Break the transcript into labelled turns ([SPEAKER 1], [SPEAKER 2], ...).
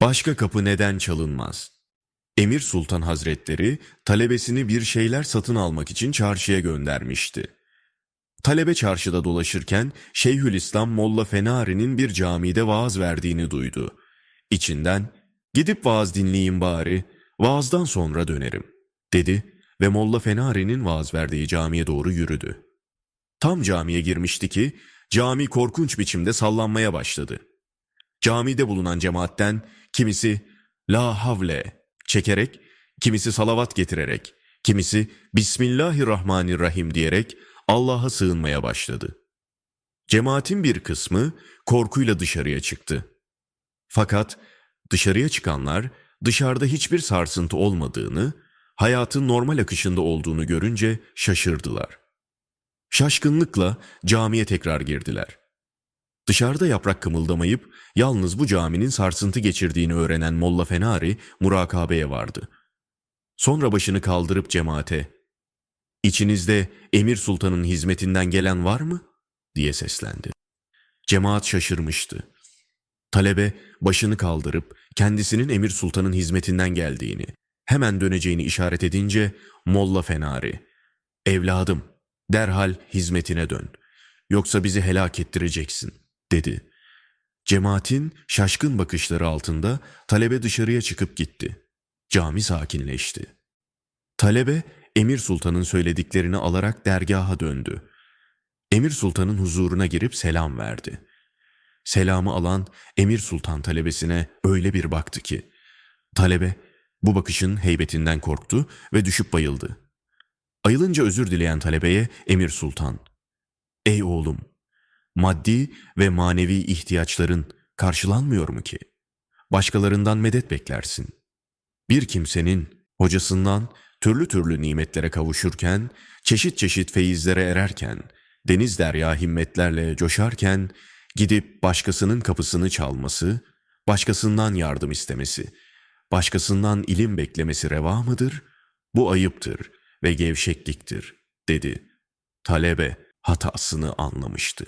[SPEAKER 1] Başka kapı neden çalınmaz? Emir Sultan Hazretleri talebesini bir şeyler satın almak için çarşıya göndermişti. Talebe çarşıda dolaşırken Şeyhülislam Molla Fenari'nin bir camide vaaz verdiğini duydu. İçinden gidip vaaz dinleyeyim bari, vaazdan sonra dönerim dedi ve Molla Fenari'nin vaaz verdiği camiye doğru yürüdü. Tam camiye girmişti ki cami korkunç biçimde sallanmaya başladı. Camide bulunan cemaatten kimisi la havle çekerek, kimisi salavat getirerek, kimisi Bismillahirrahmanirrahim diyerek Allah'a sığınmaya başladı. Cemaatin bir kısmı korkuyla dışarıya çıktı. Fakat dışarıya çıkanlar dışarıda hiçbir sarsıntı olmadığını, hayatın normal akışında olduğunu görünce şaşırdılar. Şaşkınlıkla camiye tekrar girdiler. Dışarıda yaprak kımıldamayıp yalnız bu caminin sarsıntı geçirdiğini öğrenen Molla Fenari murakabeye vardı. Sonra başını kaldırıp cemaate "İçinizde Emir Sultan'ın hizmetinden gelen var mı?" diye seslendi. Cemaat şaşırmıştı. Talebe başını kaldırıp kendisinin Emir Sultan'ın hizmetinden geldiğini, hemen döneceğini işaret edince Molla Fenari "Evladım, derhal hizmetine dön. Yoksa bizi helak ettireceksin." Dedi. Cemaatin şaşkın bakışları altında talebe dışarıya çıkıp gitti. Cami sakinleşti. Talebe Emir Sultan'ın söylediklerini alarak dergaha döndü. Emir Sultan'ın huzuruna girip selam verdi. Selamı alan Emir Sultan talebesine öyle bir baktı ki, talebe bu bakışın heybetinden korktu ve düşüp bayıldı. Ayılınca özür dileyen talebeye Emir Sultan, ''Ey oğlum, maddi ve manevi ihtiyaçların karşılanmıyor mu ki? Başkalarından medet beklersin. Bir kimsenin hocasından türlü türlü nimetlere kavuşurken, çeşit çeşit feyizlere ererken, deniz derya himmetlerle coşarken, gidip başkasının kapısını çalması, başkasından yardım istemesi, başkasından ilim beklemesi reva mıdır? Bu ayıptır ve gevşekliktir, dedi. Talebe hatasını anlamıştı.